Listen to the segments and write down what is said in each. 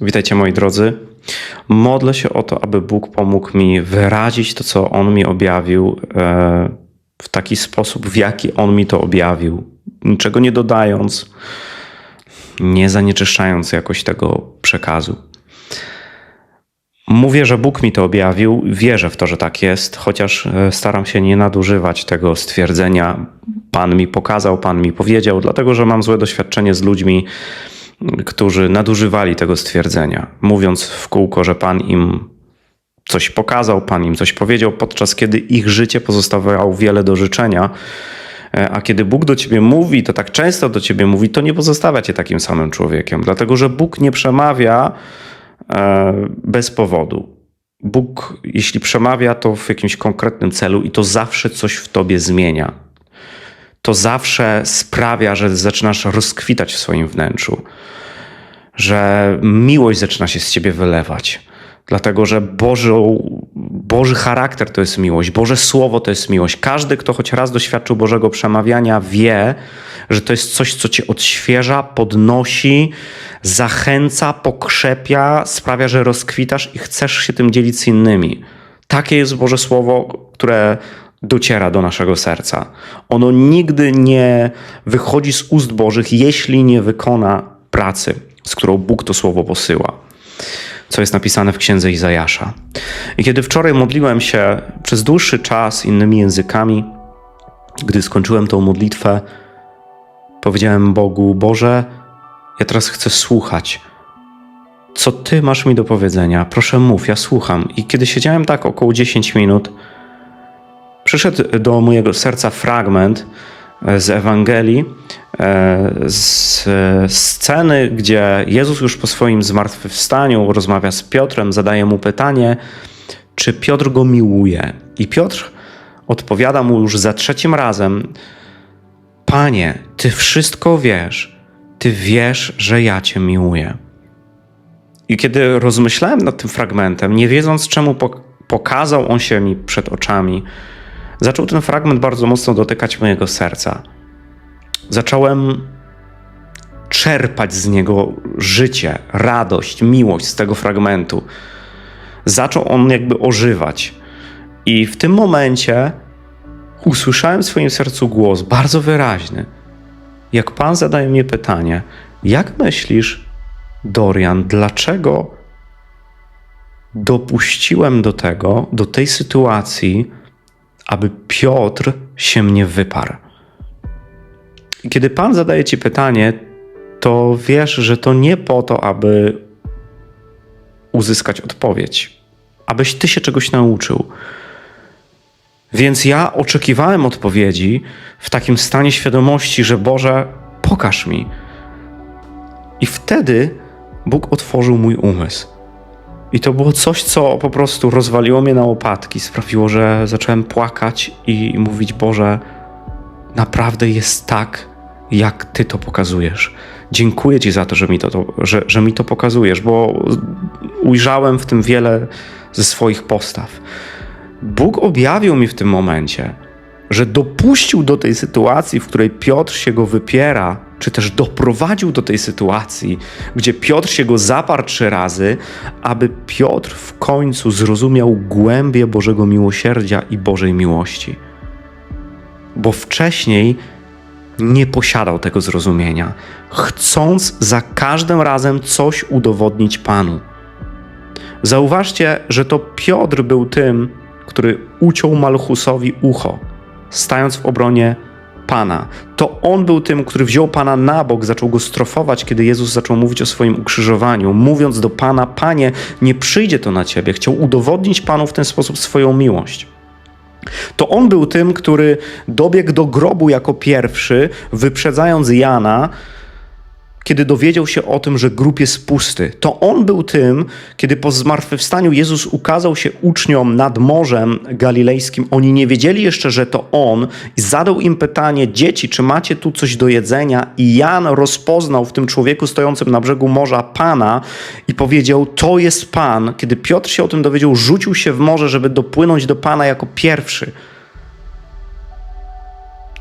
Witajcie moi drodzy. Modlę się o to, aby Bóg pomógł mi wyrazić to, co On mi objawił, e, w taki sposób, w jaki On mi to objawił. Niczego nie dodając, nie zanieczyszczając jakoś tego przekazu. Mówię, że Bóg mi to objawił, wierzę w to, że tak jest, chociaż e, staram się nie nadużywać tego stwierdzenia. Pan mi pokazał, Pan mi powiedział, dlatego że mam złe doświadczenie z ludźmi, którzy nadużywali tego stwierdzenia, mówiąc w kółko, że Pan im coś pokazał, Pan im coś powiedział, podczas kiedy ich życie pozostawiało wiele do życzenia. E, A kiedy Bóg do ciebie mówi, to tak często do ciebie mówi, to nie pozostawia cię takim samym człowiekiem, dlatego że Bóg nie przemawia e, bez powodu. Bóg, jeśli przemawia, to w jakimś konkretnym celu i to zawsze coś w tobie zmienia. To zawsze sprawia, że zaczynasz rozkwitać w swoim wnętrzu, że miłość zaczyna się z ciebie wylewać. Dlatego, że Boży, Boży charakter to jest miłość, Boże Słowo to jest miłość. Każdy, kto choć raz doświadczył Bożego przemawiania, wie, że to jest coś, co cię odświeża, podnosi, zachęca, pokrzepia, sprawia, że rozkwitasz i chcesz się tym dzielić z innymi. Takie jest Boże Słowo, które dociera do naszego serca. Ono nigdy nie wychodzi z ust Bożych, jeśli nie wykona pracy, z którą Bóg to Słowo posyła co jest napisane w księdze Izajasza. I kiedy wczoraj modliłem się przez dłuższy czas innymi językami, gdy skończyłem tą modlitwę, powiedziałem Bogu: Boże, ja teraz chcę słuchać. Co Ty masz mi do powiedzenia? Proszę mów, ja słucham. I kiedy siedziałem tak około 10 minut, przyszedł do mojego serca fragment z Ewangelii, e, z sceny, gdzie Jezus już po swoim zmartwychwstaniu rozmawia z Piotrem, zadaje mu pytanie, czy Piotr go miłuje. I Piotr odpowiada mu już za trzecim razem: Panie, ty wszystko wiesz, ty wiesz, że ja cię miłuję. I kiedy rozmyślałem nad tym fragmentem, nie wiedząc czemu pokazał on się mi przed oczami, zaczął ten fragment bardzo mocno dotykać mojego serca. Zacząłem czerpać z niego życie, radość, miłość z tego fragmentu. Zaczął on jakby ożywać. I w tym momencie usłyszałem w swoim sercu głos bardzo wyraźny. Jak Pan zadaje mi pytanie, jak myślisz, Dorian, dlaczego dopuściłem do tego, do tej sytuacji, aby Piotr się mnie wyparł. Kiedy Pan zadaje Ci pytanie, to wiesz, że to nie po to, aby uzyskać odpowiedź, abyś Ty się czegoś nauczył. Więc ja oczekiwałem odpowiedzi w takim stanie świadomości, że Boże, pokaż mi. I wtedy Bóg otworzył mój umysł. I to było coś, co po prostu rozwaliło mnie na łopatki, sprawiło, że zacząłem płakać i mówić: Boże, naprawdę jest tak, jak Ty to pokazujesz. Dziękuję Ci za to, że mi to, to że, że mi to pokazujesz, bo ujrzałem w tym wiele ze swoich postaw. Bóg objawił mi w tym momencie, że dopuścił do tej sytuacji, w której Piotr się go wypiera, czy też doprowadził do tej sytuacji, gdzie Piotr się go zaparł trzy razy, aby Piotr w końcu zrozumiał głębię Bożego miłosierdzia i Bożej miłości. Bo wcześniej nie posiadał tego zrozumienia, chcąc za każdym razem coś udowodnić Panu. Zauważcie, że to Piotr był tym, który uciął Malchusowi ucho, stając w obronie Pana. To on był tym, który wziął Pana na bok, zaczął go strofować, kiedy Jezus zaczął mówić o swoim ukrzyżowaniu, mówiąc do Pana: Panie, nie przyjdzie to na ciebie. Chciał udowodnić Panu w ten sposób swoją miłość. To on był tym, który dobiegł do grobu jako pierwszy, wyprzedzając Jana, kiedy dowiedział się o tym, że grób jest pusty. To on był tym, kiedy po zmartwychwstaniu Jezus ukazał się uczniom nad Morzem Galilejskim. Oni nie wiedzieli jeszcze, że to on i zadał im pytanie: Dzieci, czy macie tu coś do jedzenia? I Jan rozpoznał w tym człowieku stojącym na brzegu morza Pana i powiedział: To jest Pan. Kiedy Piotr się o tym dowiedział, rzucił się w morze, żeby dopłynąć do Pana jako pierwszy.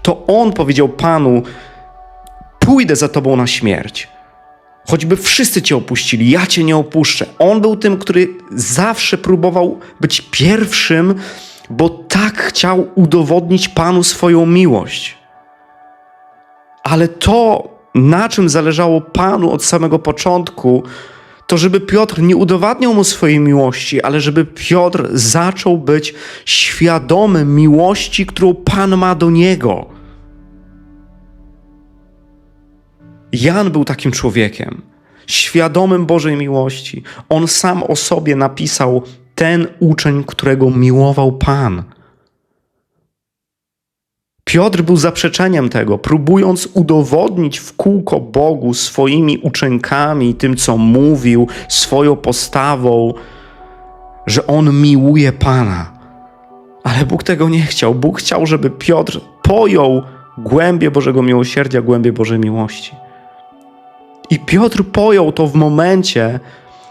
To on powiedział Panu: pójdę za tobą na śmierć. Choćby wszyscy cię opuścili, ja cię nie opuszczę. On był tym, który zawsze próbował być pierwszym, bo tak chciał udowodnić Panu swoją miłość. Ale to, na czym zależało Panu od samego początku, to żeby Piotr nie udowadniał mu swojej miłości, ale żeby Piotr zaczął być świadomy miłości, którą Pan ma do niego. Jan był takim człowiekiem, świadomym Bożej miłości. On sam o sobie napisał ten uczeń, którego miłował Pan. Piotr był zaprzeczeniem tego, próbując udowodnić w kółko Bogu swoimi uczynkami, tym co mówił, swoją postawą, że on miłuje Pana. Ale Bóg tego nie chciał. Bóg chciał, żeby Piotr pojął głębie Bożego miłosierdzia, głębie Bożej miłości. I Piotr pojął to w momencie,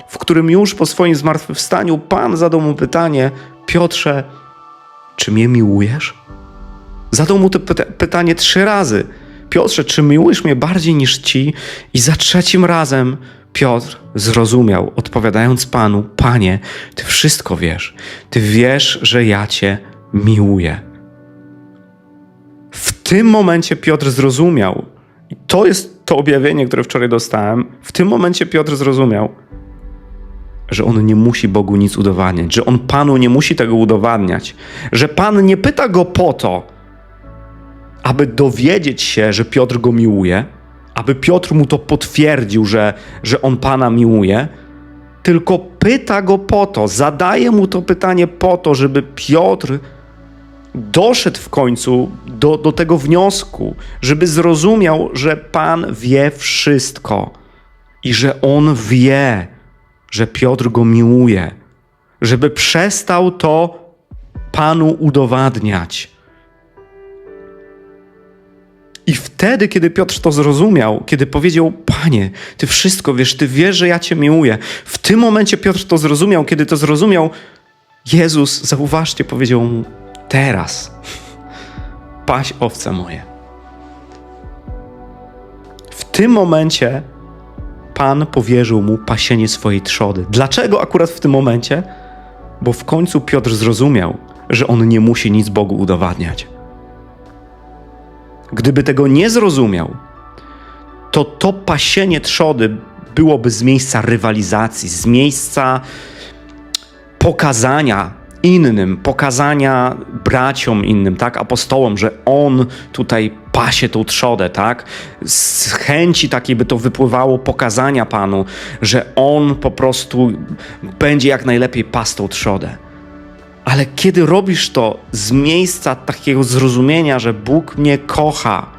w którym już po swoim zmartwychwstaniu Pan zadał mu pytanie: Piotrze, czy mnie miłujesz? Zadał mu to pyta pytanie trzy razy. Piotrze, czy miłujesz mnie bardziej niż ci? I za trzecim razem Piotr zrozumiał, odpowiadając Panu: Panie, ty wszystko wiesz. Ty wiesz, że ja cię miłuję. W tym momencie Piotr zrozumiał, i to jest to objawienie, które wczoraj dostałem. W tym momencie Piotr zrozumiał, że on nie musi Bogu nic udowadniać, że on Panu nie musi tego udowadniać, że Pan nie pyta go po to, aby dowiedzieć się, że Piotr go miłuje, aby Piotr mu to potwierdził, że, że on Pana miłuje, tylko pyta go po to, zadaje mu to pytanie po to, żeby Piotr doszedł w końcu do, do tego wniosku, żeby zrozumiał, że Pan wie wszystko i że On wie, że Piotr go miłuje, żeby przestał to Panu udowadniać. I wtedy, kiedy Piotr to zrozumiał, kiedy powiedział: Panie, Ty wszystko wiesz, Ty wiesz, że ja Cię miłuję. W tym momencie Piotr to zrozumiał, kiedy to zrozumiał, Jezus, zauważcie, powiedział mu: Teraz paś owce moje. W tym momencie Pan powierzył mu pasienie swojej trzody. Dlaczego akurat w tym momencie? Bo w końcu Piotr zrozumiał, że on nie musi nic Bogu udowadniać. Gdyby tego nie zrozumiał, to to pasienie trzody byłoby z miejsca rywalizacji, z miejsca pokazania innym, pokazania braciom innym, tak, apostołom, że on tutaj pasie tą trzodę, tak, z chęci takiej by to wypływało pokazania Panu, że on po prostu będzie jak najlepiej pas tą trzodę. Ale kiedy robisz to z miejsca takiego zrozumienia, że Bóg mnie kocha,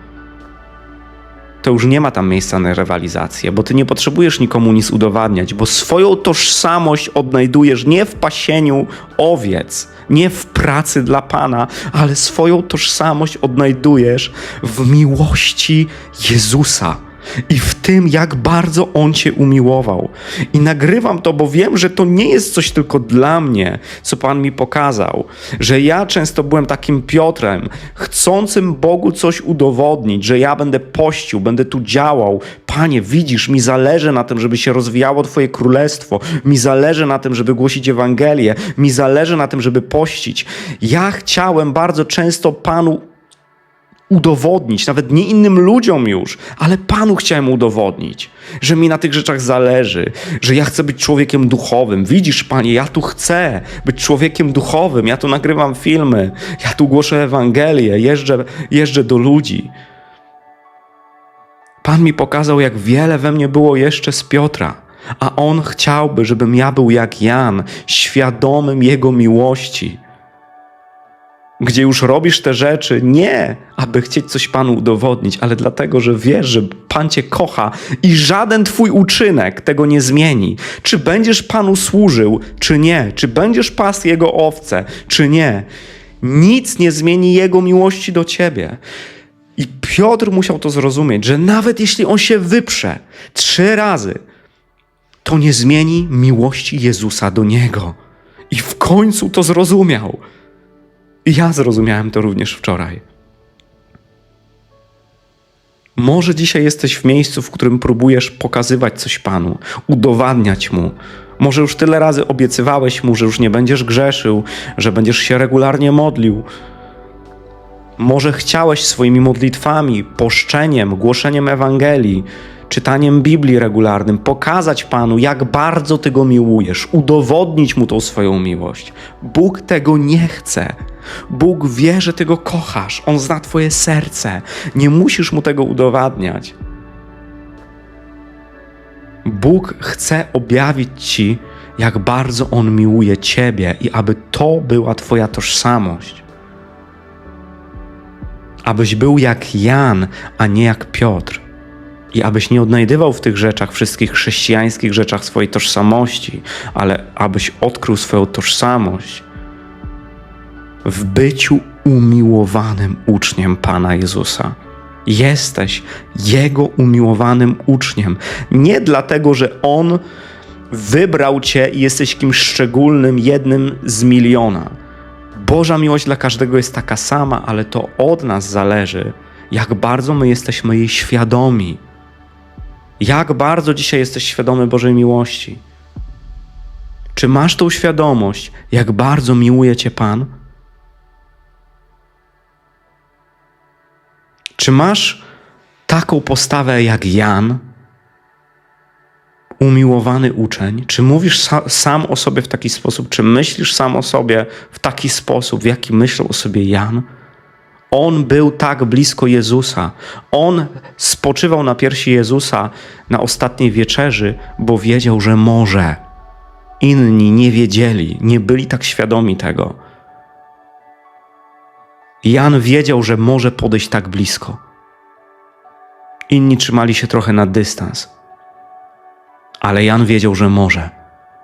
to już nie ma tam miejsca na rywalizację, bo ty nie potrzebujesz nikomu nic udowadniać, bo swoją tożsamość odnajdujesz nie w pasieniu owiec, nie w pracy dla Pana, ale swoją tożsamość odnajdujesz w miłości Jezusa i w tym, jak bardzo On Cię umiłował. I nagrywam to, bo wiem, że to nie jest coś tylko dla mnie, co Pan mi pokazał. Że ja często byłem takim Piotrem, chcącym Bogu coś udowodnić, że ja będę pościł, będę tu działał. Panie, widzisz, mi zależy na tym, żeby się rozwijało Twoje królestwo, mi zależy na tym, żeby głosić Ewangelię, mi zależy na tym, żeby pościć. Ja chciałem bardzo często Panu udowodnić, nawet nie innym ludziom już, ale Panu chciałem udowodnić, że mi na tych rzeczach zależy, że ja chcę być człowiekiem duchowym. Widzisz, Panie, ja tu chcę być człowiekiem duchowym, ja tu nagrywam filmy, ja tu głoszę Ewangelię, jeżdżę, jeżdżę do ludzi. Pan mi pokazał, jak wiele we mnie było jeszcze z Piotra, a On chciałby, żebym ja był jak Jan, świadomym Jego miłości gdzie już robisz te rzeczy nie, aby chcieć coś Panu udowodnić, ale dlatego, że wiesz, że Pan Cię kocha i żaden Twój uczynek tego nie zmieni. Czy będziesz Panu służył, czy nie? Czy będziesz pas Jego owce, czy nie? Nic nie zmieni Jego miłości do Ciebie. I Piotr musiał to zrozumieć, że nawet jeśli on się wyprze trzy razy, to nie zmieni miłości Jezusa do niego. I w końcu to zrozumiał. Ja zrozumiałem to również wczoraj. Może dzisiaj jesteś w miejscu, w którym próbujesz pokazywać coś Panu, udowadniać Mu. Może już tyle razy obiecywałeś Mu, że już nie będziesz grzeszył, że będziesz się regularnie modlił. Może chciałeś swoimi modlitwami, poszczeniem, głoszeniem Ewangelii, czytaniem Biblii regularnym pokazać Panu, jak bardzo Ty Go miłujesz, udowodnić Mu tą swoją miłość. Bóg tego nie chce. Bóg wie, że Ty Go kochasz. On zna Twoje serce. Nie musisz Mu tego udowadniać. Bóg chce objawić Ci, jak bardzo On miłuje Ciebie i aby to była Twoja tożsamość. Abyś był jak Jan, a nie jak Piotr. I abyś nie odnajdywał w tych rzeczach, wszystkich chrześcijańskich rzeczach swojej tożsamości, ale abyś odkrył swoją tożsamość w byciu umiłowanym uczniem Pana Jezusa. Jesteś Jego umiłowanym uczniem. Nie dlatego, że On wybrał Cię i jesteś kimś szczególnym, jednym z miliona. Boża miłość dla każdego jest taka sama, ale to od nas zależy, jak bardzo my jesteśmy jej świadomi. Jak bardzo dzisiaj jesteś świadomy Bożej miłości? Czy masz tą świadomość, jak bardzo miłuje Cię Pan? Czy masz taką postawę jak Jan, umiłowany uczeń? Czy mówisz sa- sam o sobie w taki sposób? Czy myślisz sam o sobie w taki sposób, w jaki myślał o sobie Jan? On był tak blisko Jezusa. On spoczywał na piersi Jezusa na ostatniej wieczerzy, bo wiedział, że może. Inni nie wiedzieli, nie byli tak świadomi tego. Jan wiedział, że może podejść tak blisko. Inni trzymali się trochę na dystans. Ale Jan wiedział, że może.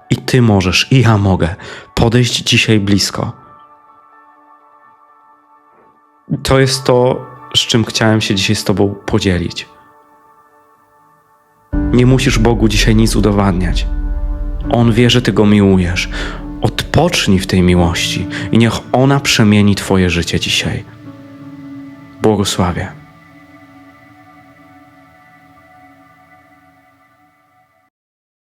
I ty możesz, i ja mogę podejść dzisiaj blisko. To jest to, z czym chciałem się dzisiaj z Tobą podzielić. Nie musisz Bogu dzisiaj nic udowadniać. On wie, że Ty go miłujesz. Odpocznij w tej miłości i niech ona przemieni Twoje życie dzisiaj. Błogosławię.